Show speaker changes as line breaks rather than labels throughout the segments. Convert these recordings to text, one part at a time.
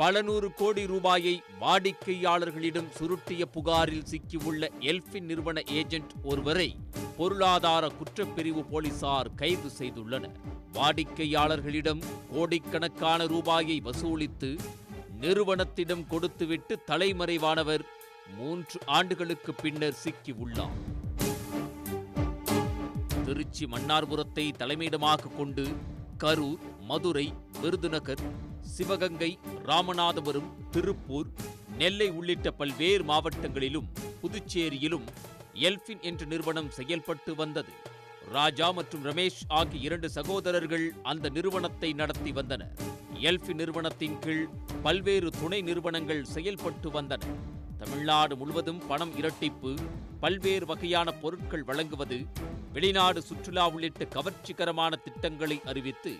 பல நூறு கோடி ரூபாயை வாடிக்கையாளர்களிடம் சுருட்டிய புகாரில் சிக்கியுள்ள எல்பின் நிறுவன ஏஜென்ட் ஒருவரை பொருளாதார குற்றப்பிரிவு போலீசார் கைது செய்துள்ளனர். வாடிக்கையாளர்களிடம் கோடிக்கணக்கான ரூபாயை வசூலித்து நிறுவனத்திடம் கொடுத்துவிட்டு தலைமறைவானவர் மூன்று ஆண்டுகளுக்கு பின்னர் சிக்கியுள்ளார். திருச்சி மன்னார்புரத்தை தலைமையிடமாக கொண்டு கரூர் மதுரை விருதுநகர் சிவகங்கை ராமநாதபுரம் திருப்பூர் நெல்லை உள்ளிட்ட பல்வேறு மாவட்டங்களிலும் புதுச்சேரியிலும் எல்பின் என்ற நிறுவனம் செயல்பட்டு வந்தது. ராஜா மற்றும் ரமேஷ் ஆகிய இரண்டு சகோதரர்கள் அந்த நிறுவனத்தை நடத்தி வந்தனர். எல்பி நிறுவனத்தின் கீழ் பல்வேறு துணை நிறுவனங்கள் செயல்பட்டு வந்தன. தமிழ்நாடு முழுவதும் பணம் இரட்டிப்பு பல்வேறு வகையான பொருட்கள் வழங்குவது வெளிநாடு சுற்றுலா உள்ளிட்ட கவர்ச்சிகரமான திட்டங்களை அறிவித்து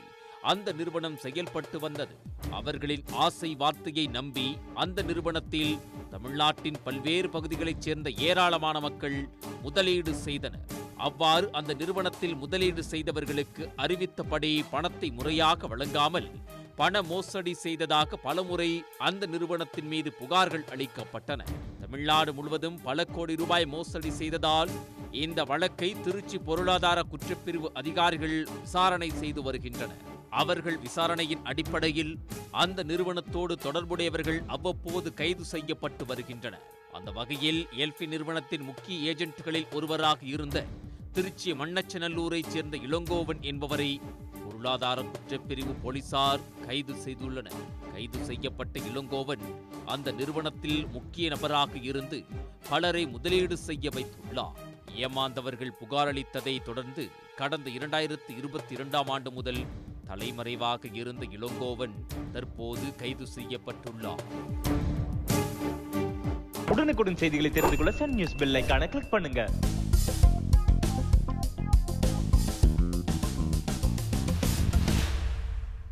அந்த நிறுவனம் செயல்பட்டு வந்தது. அவர்களின் ஆசை வார்த்தையை நம்பி அந்த நிறுவனத்தில் தமிழ்நாட்டின் பல்வேறு பகுதிகளைச் சேர்ந்த ஏராளமான மக்கள் முதலீடு செய்தனர். அவ்வாறு அந்த நிறுவனத்தில் முதலீடு செய்தவர்களுக்கு அறிவித்தபடி பணத்தை முறையாக வழங்காமல் பண மோசடி செய்ததாக பலமுறை அந்த நிறுவனத்தின் மீது புகார்கள் அளிக்கப்பட்டன. தமிழ்நாடு முழுவதும் பல கோடி ரூபாய் மோசடி செய்ததால் இந்த வழக்கை திருச்சி பொருளாதார குற்றப்பிரிவு அதிகாரிகள் விசாரணை செய்து வருகின்றனர். அவர்கள் விசாரணையின் அடிப்படையில் அந்த நிறுவனத்தோடு தொடர்புடையவர்கள் அவ்வப்போது கைது செய்யப்பட்டு வருகின்றனர் அந்த வகையில் எல்பி நிறுவனத்தின் முக்கிய ஏஜென்ட்களில் ஒருவராக இருந்த திருச்சி மண்ணச்சநல்லூரைச் சேர்ந்த இளங்கோவன் என்பவரை பொருளாதார குற்றப்பிரிவு போலீசார் கைது செய்துள்ளனர். கைது செய்யப்பட்ட இளங்கோவன் அந்த நிறுவனத்தில் முக்கிய நபராக இருந்து பலரை முதலீடு செய்ய வைத்துள்ளார். ஏமாந்தவர்கள் புகாரளித்ததை தொடர்ந்து கடந்த இரண்டாயிரத்தி இருபத்தி இரண்டாம் ஆண்டு முதல் தலைமறைவாக இருந்த இளங்கோவன் தற்போது கைது செய்யப்பட்டுள்ளார்.
உடனுக்குடன் செய்திகளை தெரிந்து கொள்ள சன் நியூஸ் பெல் கிளிக் பண்ணுங்க.